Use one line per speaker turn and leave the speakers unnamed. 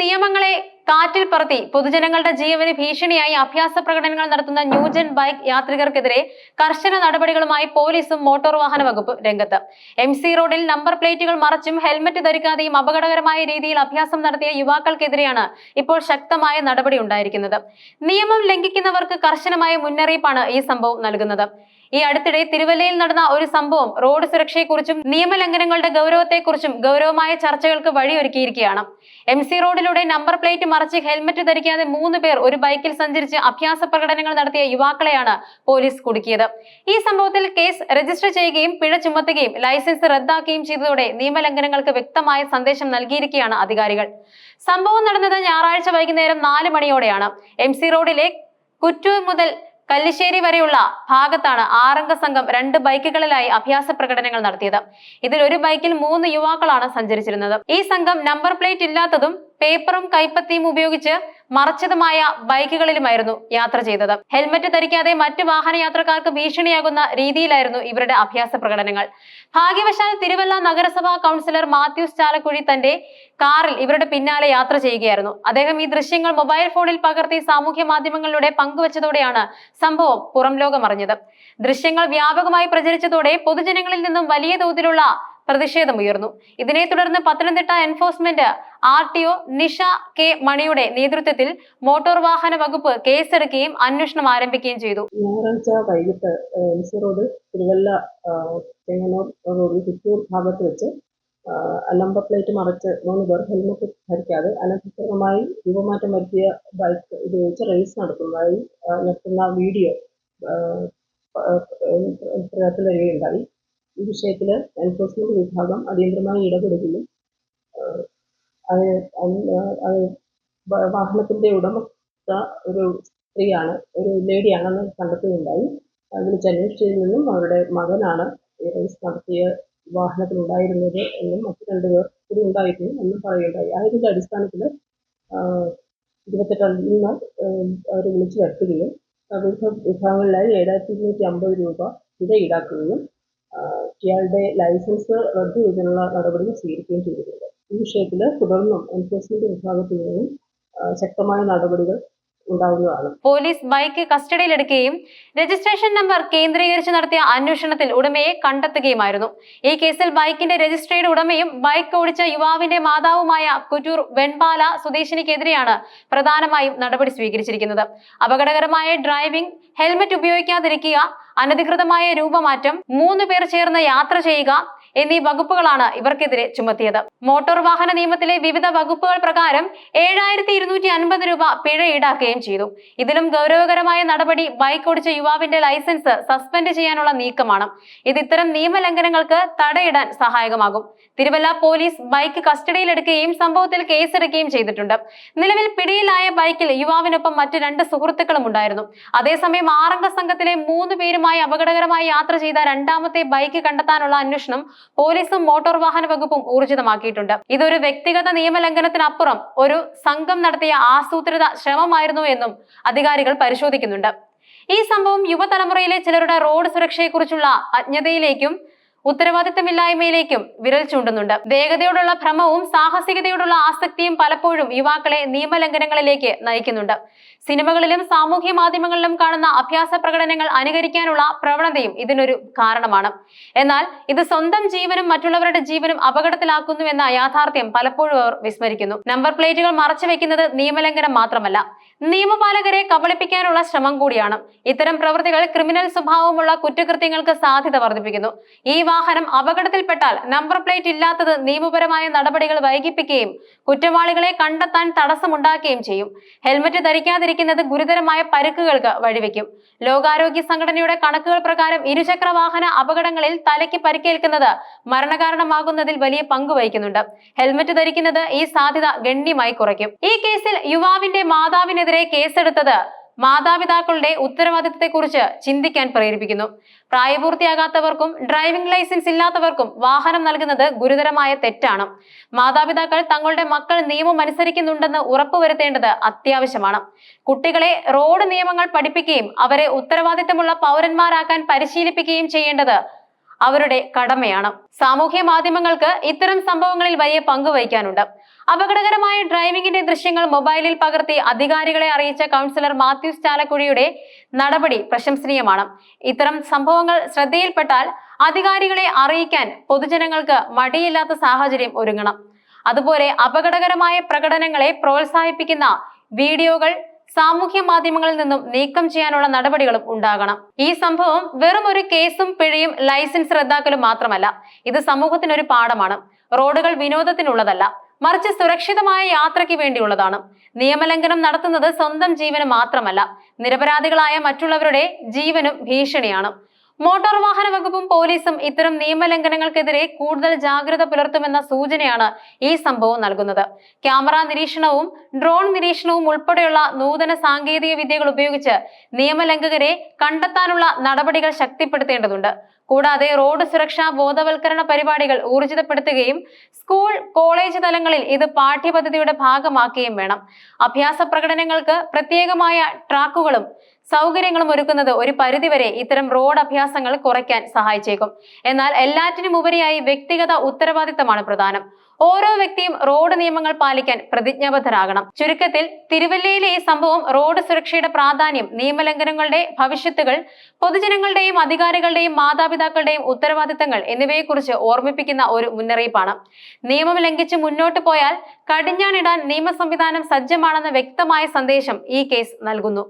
നിയമങ്ങളെ കാറ്റിൽ പറത്തി പൊതുജനങ്ങളുടെ ജീവന് ഭീഷണിയായി അഭ്യാസ പ്രകടനങ്ങൾ നടത്തുന്ന ന്യൂജൻ ബൈക്ക് യാത്രികർക്കെതിരെ കർശന നടപടികളുമായി പോലീസും മോട്ടോർ വാഹന വകുപ്പ് രംഗത്ത്. എം സി റോഡിൽ നമ്പർ പ്ലേറ്റുകൾ മറച്ചും ഹെൽമറ്റ് ധരിക്കാതെയും അപകടകരമായ രീതിയിൽ അഭ്യാസം നടത്തിയ യുവാക്കൾക്കെതിരെയാണ് ഇപ്പോൾ ശക്തമായ നടപടി ഉണ്ടായിരിക്കുന്നത്. നിയമം ലംഘിക്കുന്നവർക്ക് കർശനമായ മുന്നറിയിപ്പാണ് ഈ സംഭവം നൽകുന്നത്. ഈ അടുത്തിടെ തിരുവല്ലയിൽ നടന്ന ഒരു സംഭവം റോഡ് സുരക്ഷയെക്കുറിച്ചും നിയമലംഘനങ്ങളുടെ ഗൗരവത്തെക്കുറിച്ചും ഗൗരവമായ ചർച്ചകൾക്ക് വഴിയൊരുക്കിയിരിക്കുകയാണ്. എം സി റോഡിലൂടെ നമ്പർ പ്ലേറ്റ് മറിച്ച് ഹെൽമറ്റ് ധരിക്കാതെ മൂന്ന് പേർ ഒരു ബൈക്കിൽ സഞ്ചരിച്ച് അഭ്യാസ പ്രകടനങ്ങൾ നടത്തിയ യുവാക്കളെയാണ് പോലീസ് കുടുക്കിയത്. ഈ സംഭവത്തിൽ കേസ് രജിസ്റ്റർ ചെയ്യുകയും പിഴ ചുമത്തുകയും ലൈസൻസ് റദ്ദാക്കുകയും ചെയ്തതോടെ നിയമലംഘനങ്ങൾക്ക് വ്യക്തമായ സന്ദേശം നൽകിയിരിക്കുകയാണ് അധികാരികൾ. സംഭവം നടന്നത് ഞായറാഴ്ച വൈകുന്നേരം നാല് മണിയോടെയാണ്. എം സി റോഡിലെ കുറ്റൂർ മുതൽ കല്ലിശ്ശേരി വരെയുള്ള ഭാഗത്താണ് ആറംഗ സംഘം രണ്ട് ബൈക്കുകളിലായി അഭ്യാസ പ്രകടനങ്ങൾ നടത്തിയത്. ഇതിൽ ഒരു ബൈക്കിൽ മൂന്ന് യുവാക്കളാണ് സഞ്ചരിച്ചിരുന്നത്. ഈ സംഘം നമ്പർ പ്ലേറ്റ് ഇല്ലാത്തതും പേപ്പറും കൈപ്പത്തിയും ഉപയോഗിച്ച് മറച്ചതുമായ ബൈക്കുകളിലുമായിരുന്നു യാത്ര ചെയ്തത്. ഹെൽമറ്റ് ധരിക്കാതെ മറ്റു വാഹന യാത്രക്കാർക്ക് ഭീഷണിയാകുന്ന രീതിയിലായിരുന്നു ഇവരുടെ അഭ്യാസ പ്രകടനങ്ങൾ. ഭാഗ്യവശാൽ തിരുവല്ല നഗരസഭാ കൗൺസിലർ മാത്യൂസ് ചാലക്കുഴി തന്റെ കാറിൽ ഇവരുടെ പിന്നാലെ യാത്ര ചെയ്യുകയായിരുന്നു. അദ്ദേഹം ഈ ദൃശ്യങ്ങൾ മൊബൈൽ ഫോണിൽ പകർത്തി സാമൂഹ്യ മാധ്യമങ്ങളിലൂടെ പങ്കുവച്ചതോടെയാണ് സംഭവം പുറം ലോകമറിഞ്ഞത് ദൃശ്യങ്ങൾ വ്യാപകമായി പ്രചരിച്ചതോടെ പൊതുജനങ്ങളിൽ നിന്നും വലിയ തോതിലുള്ള പ്രതിഷേധമുയർന്നു ഇതിനെ തുടർന്ന് Pathanamthitta enforcement R T O Nisha K മണിയുടെ നേതൃത്വത്തിൽ മോട്ടോർ വാഹന വകുപ്പ് കേസെടുക്കുകയും അന്വേഷണം ആരംഭിക്കുകയും ചെയ്തു
ഞായറാഴ്ച വൈകിട്ട് റോഡ് തിരുവല്ല ചിറ്റൂർ ഭാഗത്ത് വെച്ച് നമ്പർ പ്ലേറ്റ് മറച്ച് മൂന്ന് പേർ ഹെൽമറ്റ് ധരിക്കാതെ അനധികൃതമായി രൂപമാറ്റം വരുത്തിയ ബൈക്ക് ഉപയോഗിച്ച് റേസ് നടത്തുന്നതായി നടത്തുന്ന വീഡിയോ ആ, വരികയുണ്ടായി ഈ വിഷയത്തിൽ എൻഫോഴ്സ്മെന്റ് വിഭാഗം അടിയന്തരമായി ഇടപെടുകയും വാഹനത്തിന്റെ ഉടമസ്ഥ ഒരു സ്ത്രീയാണ് ഒരു ലേഡിയാണെന്ന് കണ്ടെത്തുകയുണ്ടായി. വിളിച്ച് വിളിച്ചന്വേഷിച്ചതിൽ നിന്നും അവരുടെ മകനാണ് റേസ് നടത്തിയ വാഹനത്തിലുണ്ടായിരുന്നത് എന്നും മറ്റു രണ്ടുപേർ കൂടി ഉണ്ടായിരുന്നു എന്നും പറയുകയുണ്ടായി. അതിന്റെ അടിസ്ഥാനത്തിൽ ഇരുപത്തെട്ടാം നിന്ന് അവർ വിളിച്ചു വരുത്തുകയും വിവിധ വിഭാഗങ്ങളിലായി ഏഴായിരത്തി ഇരുന്നൂറ്റി അമ്പത് രൂപ പിഴ ഈടാക്കുകയും ഇയാളുടെ ലൈസൻസ് റദ്ദ് ചെയ്തതിനുള്ള നടപടികൾ സ്വീകരിക്കുകയും ചെയ്തിട്ടുണ്ട്. ഈ വിഷയത്തിൽ തുടർന്നും എൻഫോഴ്സ്മെന്റ് വിഭാഗത്തിൽ നിന്നും ശക്തമായ നടപടികൾ
പോലീസ് ബൈക്ക് കസ്റ്റഡിയിലെടുക്കുകയും രജിസ്ട്രേഷൻ നമ്പർ കേന്ദ്രീകരിച്ച് നടത്തിയ അന്വേഷണത്തിൽ ഉടമയെ കണ്ടെത്തുകയുമായിരുന്നു. ഈ കേസിൽ ബൈക്കിന്റെ രജിസ്ട്രേഡ് ഉടമയും ബൈക്ക് ഓടിച്ച യുവാവിന്റെ മാതാവുമായ കുറ്റൂർ വെൺപാല സ്വദേശിനിക്കെതിരെയാണ് പ്രധാനമായും നടപടി സ്വീകരിച്ചിരിക്കുന്നത്. അപകടകരമായ ഡ്രൈവിംഗ് ഹെൽമറ്റ് ഉപയോഗിക്കാതിരിക്കുക അനധികൃതമായ രൂപമാറ്റം മൂന്ന് പേർ ചേർന്ന് യാത്ര ചെയ്യുക എന്നീ വകുപ്പുകളാണ് ഇവർക്കെതിരെ ചുമത്തിയത്. മോട്ടോർ വാഹന നിയമത്തിലെ വിവിധ വകുപ്പുകൾ പ്രകാരം ഏഴായിരത്തി ഇരുന്നൂറ്റി അൻപത് രൂപ പിഴ ഈടാക്കുകയും ചെയ്തു. ഇതിലും ഗൗരവകരമായ നടപടി ബൈക്ക് ഓടിച്ച യുവാവിന്റെ ലൈസൻസ് സസ്പെൻഡ് ചെയ്യാനുള്ള നീക്കമാണ്. ഇത് ഇത്തരം നിയമലംഘനങ്ങൾക്ക് തടയിടാൻ സഹായകമാകും. തിരുവല്ല പോലീസ് ബൈക്ക് കസ്റ്റഡിയിലെടുക്കുകയും സംഭവത്തിൽ കേസെടുക്കുകയും ചെയ്തിട്ടുണ്ട്. നിലവിൽ പിടിയിലായ ബൈക്കിൽ യുവാവിനൊപ്പം മറ്റ് രണ്ട് സുഹൃത്തുക്കളും ഉണ്ടായിരുന്നു. അതേസമയം ആറംഗ സംഘത്തിലെ മൂന്ന് പേരുമായി അപകടകരമായി യാത്ര ചെയ്ത രണ്ടാമത്തെ ബൈക്ക് കണ്ടെത്താനുള്ള അന്വേഷണം പോലീസും മോട്ടോർ വാഹന വകുപ്പും ഊർജിതമാക്കിയിട്ടുണ്ട്. ഇതൊരു വ്യക്തിഗത നിയമലംഘനത്തിനപ്പുറം ഒരു സംഘം നടത്തിയ ആസൂത്രിത ശ്രമമായിരുന്നു എന്നും അധികാരികൾ പരിശോധിക്കുന്നുണ്ട്. ഈ സംഭവം യുവതലമുറയിലെ ചിലരുടെ റോഡ് സുരക്ഷയെക്കുറിച്ചുള്ള അജ്ഞതയിലേക്കും ഉത്തരവാദിത്തമില്ലായ്മയിലേക്കും വിരൽ ചൂണ്ടുന്നുണ്ട്. വേഗതയോടുള്ള ഭ്രമവും സാഹസികതയോടുള്ള ആസക്തിയും പലപ്പോഴും യുവാക്കളെ നിയമലംഘനങ്ങളിലേക്ക് നയിക്കുന്നുണ്ട്. സിനിമകളിലും സാമൂഹ്യ മാധ്യമങ്ങളിലും കാണുന്ന അഭ്യാസ പ്രകടനങ്ങൾ അനുകരിക്കാനുള്ള പ്രവണതയും ഇതിനൊരു കാരണമാണ്. എന്നാൽ ഇത് സ്വന്തം ജീവനും മറ്റുള്ളവരുടെ ജീവനും അപകടത്തിലാക്കുന്നു എന്ന യാഥാർത്ഥ്യം പലപ്പോഴും അവർ വിസ്മരിക്കുന്നു. നമ്പർ പ്ലേറ്റുകൾ മറച്ചു വെക്കുന്നത് നിയമലംഘനം മാത്രമല്ല നിയമപാലകരെ കബളിപ്പിക്കാനുള്ള ശ്രമം കൂടിയാണ്. ഇത്തരം പ്രവൃത്തികൾ ക്രിമിനൽ സ്വഭാവമുള്ള കുറ്റകൃത്യങ്ങൾക്ക് സാധ്യത വർദ്ധിപ്പിക്കുന്നു. ഈ വാഹനം അപകടത്തിൽപ്പെട്ടാൽ നമ്പർ പ്ലേറ്റ് ഇല്ലാത്തത് നിയമപരമായ നടപടികൾ വൈകിപ്പിക്കുകയും കുറ്റവാളികളെ കണ്ടെത്താൻ തടസ്സമുണ്ടാക്കുകയും ചെയ്യും. ഹെൽമറ്റ് ധരിക്കാതിരിക്കുന്നത് ഗുരുതരമായ പരുക്കുകൾക്ക് വഴിവെക്കും. ലോകാരോഗ്യ സംഘടനയുടെ കണക്കുകൾ പ്രകാരം ഇരുചക്ര വാഹന അപകടങ്ങളിൽ തലയ്ക്ക് പരിക്കേൽക്കുന്നത് മരണകാരണമാകുന്നതിൽ വലിയ പങ്ക് വഹിക്കുന്നുണ്ട്. ഹെൽമറ്റ് ധരിക്കുന്നത് ഈ സാധ്യത ഗണ്യമായി കുറയ്ക്കും. ഈ കേസിൽ യുവാവിന്റെ മാതാവിനെതിരെ കേസെടുത്തത് മാതാപിതാക്കളുടെ ഉത്തരവാദിത്തത്തെക്കുറിച്ച് ചിന്തിക്കാൻ പ്രേരിപ്പിക്കുന്നു. പ്രായപൂർത്തിയാകാത്തവർക്കും ഡ്രൈവിംഗ് ലൈസൻസ് ഇല്ലാത്തവർക്കും വാഹനം നൽകുന്നത് ഗുരുതരമായ തെറ്റാണ്. മാതാപിതാക്കൾ തങ്ങളുടെ മക്കൾ നിയമം അനുസരിക്കുന്നുണ്ടെന്ന് ഉറപ്പുവരുത്തേണ്ടത് അത്യാവശ്യമാണ്. കുട്ടികളെ റോഡ് നിയമങ്ങൾ പഠിപ്പിക്കുകയും അവരെ ഉത്തരവാദിത്തമുള്ള പൗരന്മാരാക്കാൻ പരിശീലിപ്പിക്കുകയും ചെയ്യേണ്ടത് അവരുടെ കടമയാണ്. സാമൂഹ്യ മാധ്യമങ്ങൾക്ക് ഇത്തരം സംഭവങ്ങളിൽ വലിയ പങ്കുവഹിക്കാനുണ്ട്. അപകടകരമായ ഡ്രൈവിംഗിന്റെ ദൃശ്യങ്ങൾ മൊബൈലിൽ പകർത്തി അധികാരികളെ അറിയിച്ച കൗൺസിലർ മാത്യു ചാലക്കുഴിയുടെ നടപടി പ്രശംസനീയമാണ്. ഇത്തരം സംഭവങ്ങൾ ശ്രദ്ധയിൽപ്പെട്ടാൽ അധികാരികളെ അറിയിക്കാൻ പൊതുജനങ്ങൾക്ക് മടിയില്ലാത്ത സാഹചര്യം ഒരുങ്ങണം. അതുപോലെ അപകടകരമായ പ്രകടനങ്ങളെ പ്രോത്സാഹിപ്പിക്കുന്ന വീഡിയോകൾ സാമൂഹ്യ മാധ്യമങ്ങളിൽ നിന്നും നീക്കം ചെയ്യാനുള്ള നടപടികളും ഉണ്ടാകണം. ഈ സംഭവം വെറും ഒരു കേസും പിഴയും ലൈസൻസ് റദ്ദാക്കലും മാത്രമല്ല ഇത് സമൂഹത്തിനൊരു പാഠമാണ്. റോഡുകൾ വിനോദത്തിനുള്ളതല്ല മറിച്ച് സുരക്ഷിതമായ യാത്രയ്ക്ക് വേണ്ടിയുള്ളതാണ്. നിയമലംഘനം നടത്തുന്നത് സ്വന്തം ജീവന് മാത്രമല്ല നിരപരാധികളായ മറ്റുള്ളവരുടെ ജീവനും ഭീഷണിയാണ്. മോട്ടോർ വാഹന വകുപ്പും പോലീസും ഇത്തരം നിയമലംഘനങ്ങൾക്കെതിരെ കൂടുതൽ ജാഗ്രത പുലർത്തുമെന്ന സൂചനയാണ് ഈ സംഭവം നൽകുന്നത്. ക്യാമറ നിരീക്ഷണവും ഡ്രോൺ നിരീക്ഷണവും ഉൾപ്പെടെയുള്ള നൂതന സാങ്കേതിക വിദ്യകൾ ഉപയോഗിച്ച് നിയമലംഘകരെ കണ്ടെത്താനുള്ള നടപടികൾ ശക്തിപ്പെടുത്തേണ്ടതുണ്ട്. കൂടാതെ റോഡ് സുരക്ഷാ ബോധവൽക്കരണ പരിപാടികൾ ഊർജിതപ്പെടുത്തുകയും സ്കൂൾ കോളേജ് തലങ്ങളിൽ ഇത് പാഠ്യപദ്ധതിയുടെ ഭാഗമാക്കുകയും വേണം. അഭ്യാസ പ്രകടനങ്ങൾക്ക് പ്രത്യേകമായ ട്രാക്കുകളും സൗകര്യങ്ങളും ഒരുക്കുന്നത് ഒരു പരിധിവരെ ഇത്തരം റോഡ് അഭ്യാസങ്ങൾ കുറയ്ക്കാൻ സഹായിച്ചേക്കും. എന്നാൽ എല്ലാറ്റിനും ഉപരിയായി വ്യക്തിഗത ഉത്തരവാദിത്തമാണ് പ്രധാനം. ഓരോ വ്യക്തിയും റോഡ് നിയമങ്ങൾ പാലിക്കാൻ പ്രതിജ്ഞാബദ്ധരാകണം. ചുരുക്കത്തിൽ തിരുവല്ലയിലെ ഈ സംഭവം റോഡ് സുരക്ഷയുടെ പ്രാധാന്യം നിയമലംഘനങ്ങളുടെ ഭവിഷ്യത്തുകൾ പൊതുജനങ്ങളുടെയും അധികാരികളുടെയും മാതാപിതാക്കളുടെയും ഉത്തരവാദിത്തങ്ങൾ എന്നിവയെക്കുറിച്ച് ഓർമ്മിപ്പിക്കുന്ന ഒരു മുന്നറിയിപ്പാണ്. നിയമം ലംഘിച്ച് മുന്നോട്ട് പോയാൽ കടിഞ്ഞാണിടാൻ നിയമ സംവിധാനം സജ്ജമാണെന്ന വ്യക്തമായ സന്ദേശം ഈ കേസ് നൽകുന്നു.